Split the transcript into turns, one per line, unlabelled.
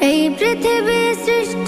এই পৃথিবী সৃষ্টি